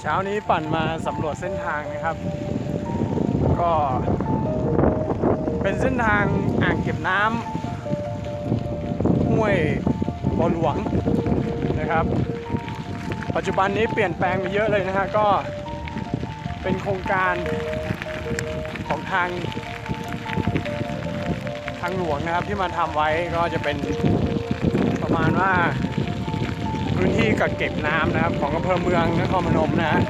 เช้านี้ปั่นมาสำรวจเส้นทางนะครับ ก็ เป็นเส้นทางอ่างเก็บน้ำห้วยบอหลวงนะครับ ปัจจุบันนี้เปลี่ยนแปลงไปเยอะเลยนะฮะก็เป็นโครงการของทางทางหลวงนะครับที่มาทำไว้ก็จะเป็นประมาณว่า พื้นที่กักเก็บน้ำนะครับ ของอำเภอเมืองนครพนมนะฮะ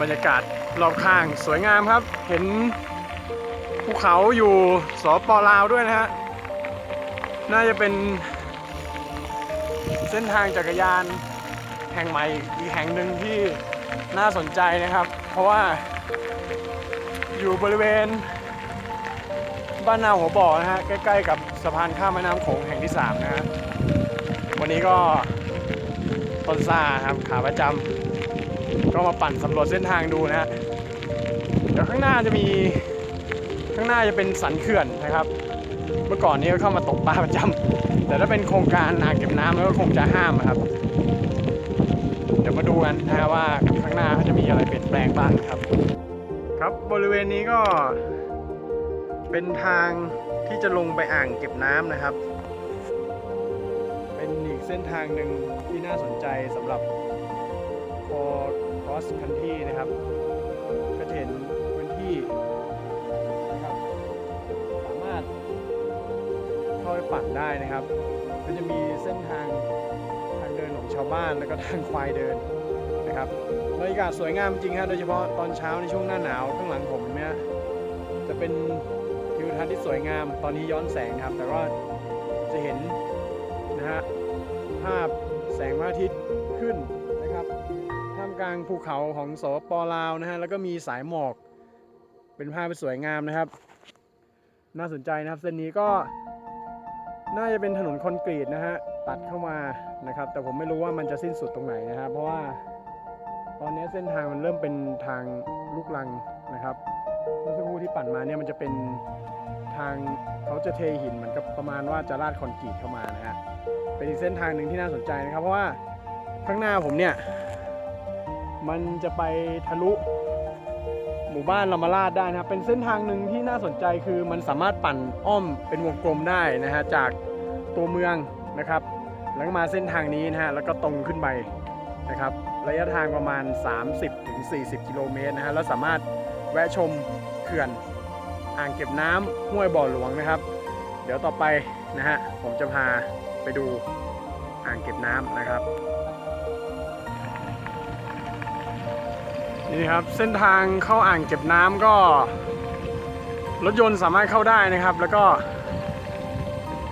บรรยากาศรอบข้างสวยงามครับ เห็นภูเขาอยู่สปลาวด้วยนะฮะ น่าจะเป็นเส้นทางจักรยานแห่งใหม่อีกแห่งหนึ่งที่น่าสนใจนะครับ เพราะว่าอยู่บริเวณบ้านนาหัวบ่อนะฮะ ใกล้ ๆ กับะพานข้ามแม่น้ำโขงแห่งที่3นะฮะวันนี้ก็ต้นซาครับขาประจำก็มาปั่นสำรวจเส้นทางดูนะฮะเดี๋ยวข้างหน้าจะมีข้างหน้าจะเป็นสันเขื่อนนะครับ เมื่อก่อนนี้ก็เข้ามาตกปลาประจำแต่ถ้าเป็นโครงการอ่างเก็บน้ำก็คงจะห้ามนะครับ เดี๋ยวมาดูกันนะฮะว่าข้างหน้าเขาจะมีอะไรเปลี่ยนแปลงบ้างครับ ครับบริเวณนี้ก็เป็นทาง ที่จะลงไปอ่างเก็บน้ำนะครับ เป็นอีกเส้นทางหนึ่งที่น่าสนใจสำหรับ for cross country นะครับ ก็จะเห็นพื้นที่นะครับสามารถเข้าไปปั่นได้นะครับก็จะมีเส้นทางทางเดินของชาวบ้านแล้วก็ทางควายเดินนะครับบรรยากาศสวยงามจริงฮะโดยเฉพาะตอนเช้าในช่วงหน้าหนาวข้างหลังผมเนี่ยจะเป็น ทิวทัศน์ที่สวยงาม ตอนนี้ย้อนแสงครับ แต่ว่าจะเห็นนะฮะภาพแสงพระอาทิตย์ขึ้นนะครับท่ามกลางภูเขาของสปปลาวนะฮะแล้วก็มีสายหมอก เป็นภาพที่สวยงามนะครับ น่าสนใจนะครับเส้นนี้ก็น่าจะเป็นถนนคอนกรีตนะฮะตัดเข้ามานะครับ แต่ผมไม่รู้ว่ามันจะสิ้นสุดตรงไหนนะครับ เพราะว่าตอนนี้เส้นทางมันเริ่มเป็นทางลูกลังนะครับเมื่อสักครู่ที่ปั่นมาเนี่ยมันจะเป็น ทางเขาจะเทหินเหมือนกับประมาณว่าจะราดคอนกรีตเข้ามานะฮะเป็นอีกเส้นทางหนึ่งที่น่าสนใจนะครับ เพราะว่าข้างหน้าผมเนี่ย มันจะไปทะลุหมู่บ้านลามาลาดได้นะครับ เป็นเส้นทางหนึ่งที่น่าสนใจคือมันสามารถปั่นอ้อมเป็นวงกลมได้นะฮะจากตัวเมืองนะครับ แล้วมาเส้นทางนี้นะฮะแล้วก็ตรงขึ้นไปนะครับ ระยะทางประมาณ 30-40 กิโลเมตรนะฮะแล้วสามารถแวะชมเขื่อน อ่างเก็บน้ำห้วยบ่อหลวงนะครับ เดี๋ยวต่อไปนะฮะผมจะพาไปดูอ่างเก็บน้ำนะครับนี่ครับเส้นทางเข้าอ่างเก็บน้ำก็ รถยนต์สามารถเข้าได้นะครับ แล้วก็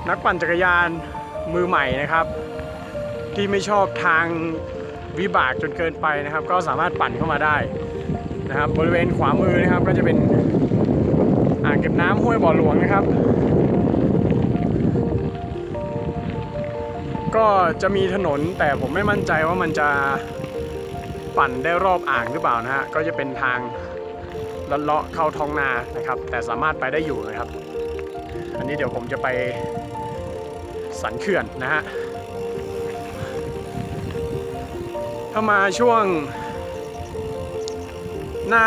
นักปั่นจักรยานมือใหม่นะครับ ที่ไม่ชอบทางวิบากจนเกินไปนะครับ ก็สามารถปั่นเข้ามาได้นะครับ บริเวณขวามือนะครับก็จะเป็น เก็บน้ำห้วยบ่อหลวงนะครับ ก็จะมีถนนแต่ผมไม่มั่นใจว่ามันจะปั่นได้รอบอ่างหรือเปล่านะฮะก็จะเป็นทางลัดเลาะเข้าท้องนานะครับ แต่สามารถไปได้อยู่นะครับ อันนี้เดี๋ยวผมจะไปสันเขื่อนนะฮะถ้ามาช่วงหน้า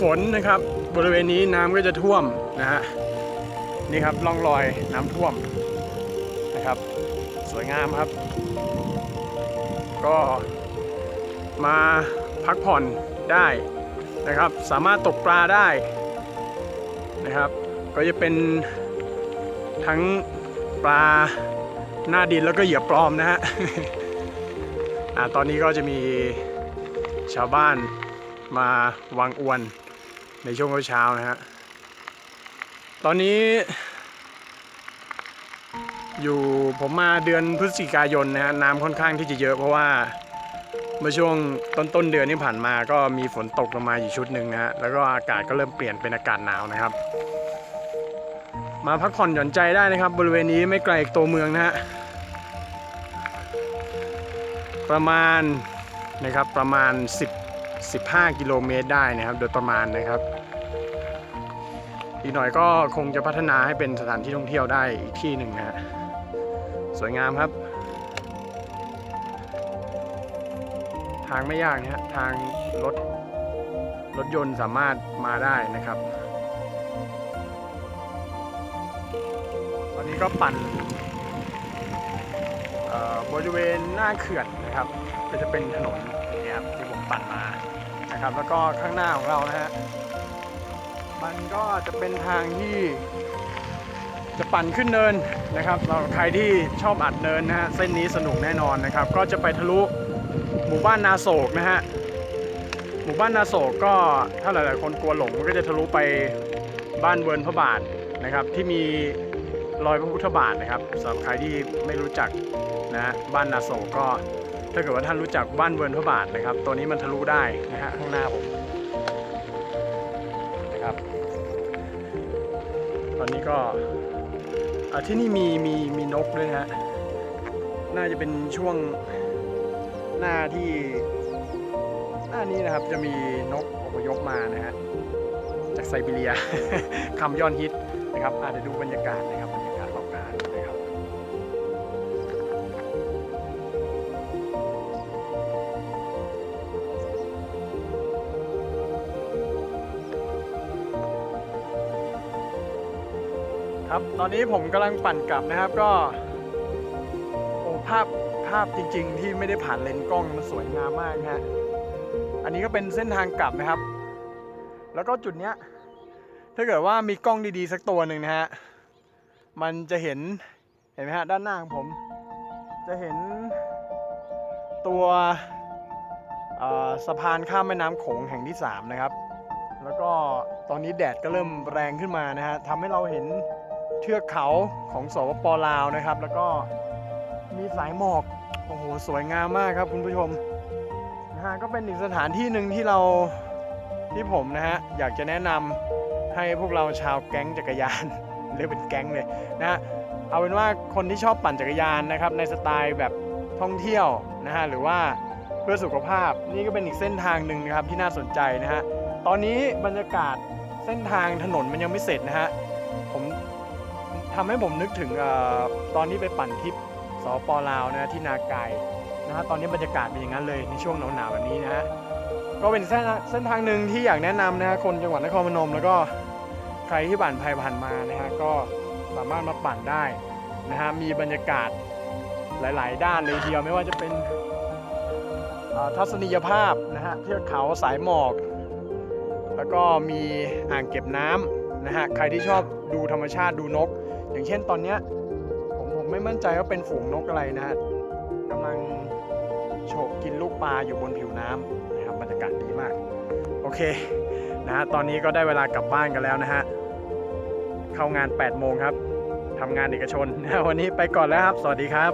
ฝนนะครับ บริเวณนี้น้ำก็จะท่วมนะฮะนี่ครับร่องรอยน้ำท่วมนะครับ สวยงามครับ ก็มาพักผ่อนได้นะครับ สามารถตกปลาได้นะครับ ก็จะเป็นทั้งปลาหน้าดินแล้วก็เหยื่อปลอมนะฮะอ่าตอนนี้ก็จะมีชาวบ้านมาวางอวน ในช่วงเช้านะฮะ ตอนนี้ อยู่ผมมาเดือนพฤศจิกายนนะฮะน้ำค่อนข้างที่จะเยอะเพราะว่าเมื่อช่วงต้นต้นเดือนที่ผ่านมาก็มีฝนตกลงมาอยู่ชุดหนึ่งนะฮะแล้วก็อากาศก็เริ่มเปลี่ยนเป็นอากาศหนาวนะครับ มาพักผ่อนหย่อนใจได้นะครับ บริเวณนี้ไม่ไกลจากตัวเมืองนะฮะประมาณนะครับประมาณ 10 15 กิโลเมตรได้นะครับโดยประมาณนะครับ อีกหน่อยก็คงจะพัฒนาให้เป็นสถานที่ท่องเที่ยวได้อีกที่หนึ่งนะฮะสวยงามครับ ทางไม่ยากนะฮะทางรถรถยนต์สามารถมาได้นะครับ ตอนนี้ก็ปั่นบริเวณหน้าเขื่อนนะครับ ก็จะเป็นถนนนี่ครับที่ผมปั่นมา นะครับ แล้วก็ข้างหน้าของเรานะฮะมันก็จะเป็นทางที่จะปั่นขึ้นเนินนะครับเราใครที่ชอบอัดเนินนะฮะเส้นนี้สนุกแน่นอนนะครับ ก็จะไปทะลุหมู่บ้านนาโศกนะฮะหมู่บ้านนาโศกก็ถ้าหลายๆคนกลัวหลงมันก็จะทะลุไปบ้านเวิร์นพระบาทนะครับ ที่มีรอยพระพุทธบาทนะครับสำหรับใครที่ไม่รู้จักนะบ้านนาโศกก็ ถ้าเกิดว่าท่านรู้จักบ้านเวิร์นพระบาทนะครับ ตัวนี้มันทะลุได้นะฮะข้างหน้าผมนะครับ ตอนนี้ก็ที่นี่มีมีมีนกด้วยนะฮะน่าจะเป็นช่วงหน้าที่หน้านี้นะครับจะมีนกอพยพมานะฮะจากไซบีเรียคำย้อดฮิตนะครับอาจจะดูบรรยากาศนะครับ ครับ ตอนนี้ผมกำลังปั่นกลับนะครับก็โอ้ภาพภาพจริง ๆ ที่ไม่ได้ผ่านเลนส์กล้องมันสวยงามมากนะฮะอันนี้ก็เป็นเส้นทางกลับนะครับ แล้วก็จุดเนี้ยถ้าเกิดว่ามีกล้องดีๆ สักตัวหนึ่งนะฮะมันจะเห็นเห็นไหมฮะด้านหน้าของผม จะเห็นตัวสะพานข้ามแม่น้ำโขงแห่งที่ 3 นะครับ แล้วก็ตอนนี้แดดก็เริ่มแรงขึ้นมานะฮะทำให้เราเห็น ทือกเขาของสปปลาวนะครับ แล้วก็มีสายหมอกโอ้โหสวยงามมากครับคุณผู้ชมนะฮะก็เป็นอีกสถานที่หนึ่งที่เราที่ผมนะฮะอยากจะแนะนำให้พวกเราชาวแก๊งจักรยานเรียกเป็นแก๊งเลยนะฮะเอาเป็นว่าคนที่ชอบปั่นจักรยานนะครับ ในสไตล์แบบท่องเที่ยวนะฮะหรือว่าเพื่อสุขภาพนี่ก็เป็นอีกเส้นทางหนึ่งนะครับที่น่าสนใจนะฮะตอนนี้บรรยากาศเส้นทางถนนมันยังไม่เสร็จนะฮะผม ทำให้ผมนึกถึงอตอนที่ไปปั่นทริปสปลาวนะที่นาไกนะฮะตอนนี้บรรยากาศเป็นอย่างนั้นเลยในช่วงหนาวๆแบบนี้นะฮะก็เป็นเส้นเส้นทางหนึ่งที่อยากแนะนำนะฮะคนจังหวัดนครพนม แล้วก็ใครที่ผ่านไปผ่านมานะฮะก็สามารถมาปั่นได้นะฮะมีบรรยากาศหลาย ๆ ด้านเลยทีเดียวไม่ว่าจะเป็นทัศนียภาพนะฮะเทือกเขาสายหมอก แล้วก็มีอ่างเก็บน้ำนะฮะใครที่ชอบดูธรรมชาติดูนก อย่างเช่นตอนเนี้ยผมผมไม่มั่นใจว่าเป็นฝูงนกอะไรนะฮะกำลังโฉบกินลูกปลาอยู่บนผิวน้ำนะครับบรรยากาศดีมาก โอเคนะฮะตอนนี้ก็ได้เวลากลับบ้านกันแล้วนะฮะเข้างาน 8 โมงครับทำงานเอกชนวันนี้ไปก่อนแล้วครับ สวัสดีครับ